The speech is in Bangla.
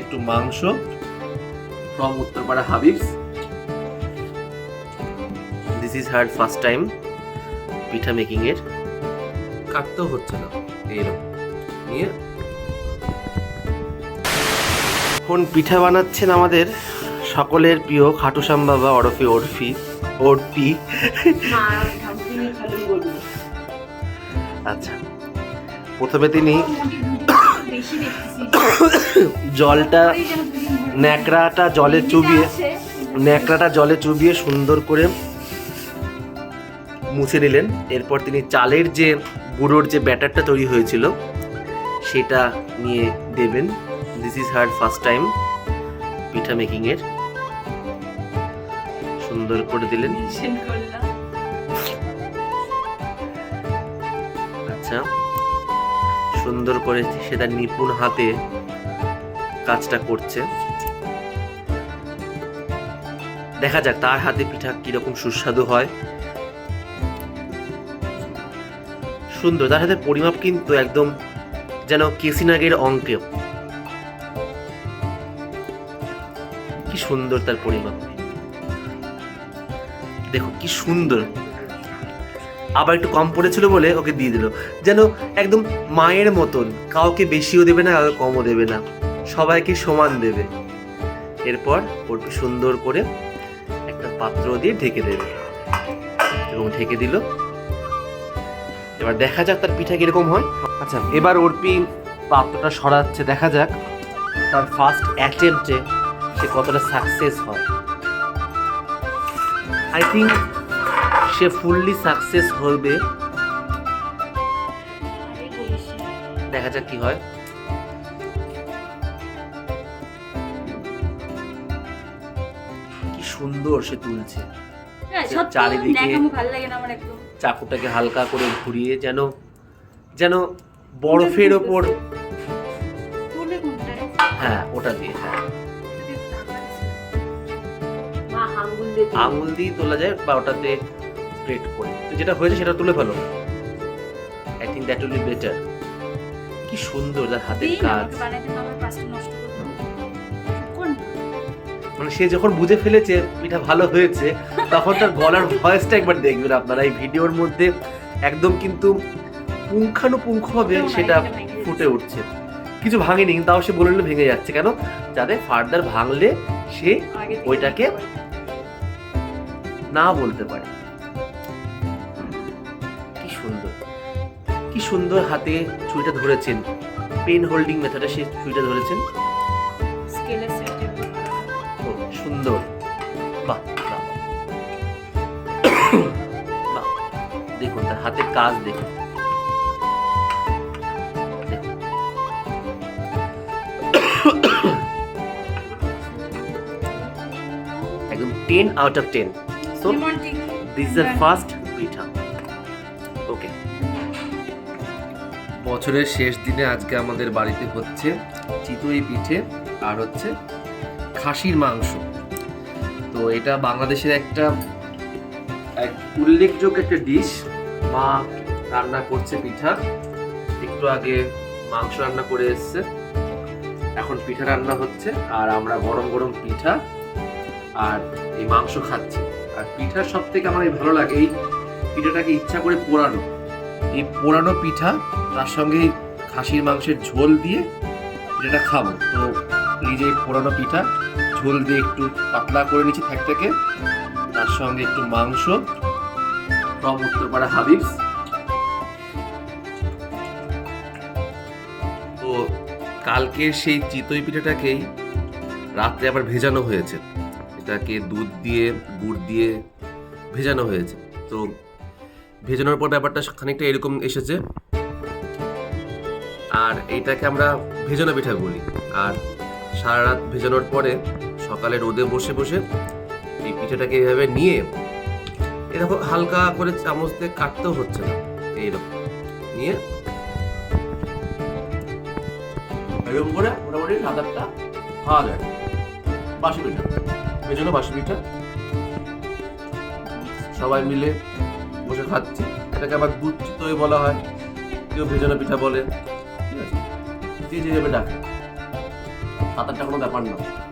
একটু মাংস from Uttarpara Habib's this is her first time pitha making এর। কাটতেও হচ্ছে না এইরকম। নিয়ে এখন পিঠা বানাচ্ছেন আমাদের সকলের প্রিয় খাটুসাম বাবা অরফি ওরফি ওরপি। আচ্ছা প্রথমে তিনি জলটা ন্যাকড়াটা জলে চুবিয়ে ন্যাকড়াটা জলে চুবিয়ে সুন্দর করে মুছে নিলেন। এরপর তিনি চালের যে গুঁড়োর যে ব্যাটারটা তৈরি হয়েছিল সেটা নিয়ে দেবেন। This is her first time pitha making এর। সুন্দর করে দিলেন। আচ্ছা। সুন্দর করে সে তার নিপুণ হাতে কাজটা করছে। দেখা যাক তার হাতে পিঠা কীরকম সুস্বাদু হয়। সুন্দর, তার হাতে পরিমাপ কিন্তু একদম যেন কেসিনাগের অঙ্কে। কি সুন্দর তার পরিমাপ। দেখো, কি সুন্দর। আবার একটু কম পড়েছিল বলে ওকে দিয়ে দিল। যেন একদম মায়ের মতন কাউকে বেশিও দেবে না কাউকে কমও দেবে না। সবাইকে সমান দেবে। এরপর ওরটি সুন্দর করে একটা পাত্র দিয়ে ঢেকে দেবে। এবং ঢেকে দিল। এবার দেখা যাক তার পিঠা কীরকম হয়। আচ্ছা এবার ওরপি পাত্রটা সরাচ্ছে দেখা যাক তার ফার্স্ট অ্যাটেম্পটে সে কতটা সাকসেস হয়। আই থিঙ্ক সে ফুললি সাকসেস হবে দেখা যাক কি হয়। কি সুন্দর সে তুলছে। চারিদিকে- আমার একদম। চাকুটাকে হালকা করে ঘুরিয়ে যেন যেন বরফের ওপর হ্যাঁ ওটা দিয়ে হ্যাঁ। আঙুল দিয়ে তোলা যায় বা ওটাতে স্প্রেড করে তো যেটা হয়েছে সেটা তুলে ফেলো। I think that will be better কি সুন্দর তার হাতের কাজ। মানে সে যখন বুঝে ফেলেছে পিঠা ভালো হয়েছে তখন তার গলার ভয়েসটা একবার দেখবেন আপনারা। এই ভিডিওর মধ্যে একদম কিন্তু পুঙ্খানুপুঙ্খভাবে সেটা ফুটে উঠছে। কিছু ভাঙেনি কিন্তু তাও সে বলে দিলে ভেঙে যাচ্ছে। কেন? যাতে ফার্দার ভাঙলে সে ওইটাকে না বলতে পারে। কি সুন্দর হাতে ছুরিটা ধরেছেন। পেন হোল্ডিং মেথডে সে ছুরিটা ধরেছেন। সুন্দর। বাহ বাহ। বাহ। দেখুন তার হাতের কাজ দেখুন। একদম ten out of ten so this first pitha. Okay বছরের শেষ দিনে আজকে আমাদের বাড়িতে হচ্ছে চিতই পিঠে আর হচ্ছে খাসির মাংস। তো এটা বাংলাদেশের একটা, এক উল্লেখযোগ্য একটা ডিশ মা রান্না করছে পিঠা। একটু আগে মাংস রান্না করে এসছে। এখন পিঠা রান্না হচ্ছে আর আমরা গরম গরম পিঠা আর এই মাংস খাচ্ছি। আর পিঠার সব থেকে আমার ভালো লাগে, এই পিঠাটাকে ইচ্ছা করে পোড়ানো। এই পোড়ানো পিঠা, তার সঙ্গে খাসির মাংসের ঝোল দিয়ে পিঠাটা খাব। তো এই যে পোড়ানো পিঠা, ঝোল দিয়ে একটু পাতলা করে নিচ্ছি থেকে তার সঙ্গে একটু মাংস ফ্রম উত্তরপাড়া হাবিবস। তো কালকে সেই চিতই পিঠাটাকেই রাত্রে আবার ভেজানো হয়েছে। এটাকে দুধ দিয়ে, গুড় দিয়ে ভেজানো হয়েছে। তো ভেজানোর পর ব্যাপারটা খানিকটা এরকম এসেছে। আর এইটাকে আমরা ভেজানো পিঠা বলি। আর সারা রাত ভেজানোর পরে সকালে রোদে বসে বসে এই পিঠাটাকে এইভাবে নিয়ে এরকম হালকা করে চামচ দিয়ে কাটতেও হচ্ছে না। এইরকম নিয়ে এরকম করে মোটামুটি সাত আটটা খাওয়া যায়। বাসি পিঠা, ভেজানো বাসি পিঠা। সবাই মিলে খাচ্ছি এটাকে আবার দুধ চিতই বলা হয়। কেউ ভেজানো পিঠা বলে। ঠিক আছে? যে যে যাবে ডাকে। সাত কোনো ব্যাপার না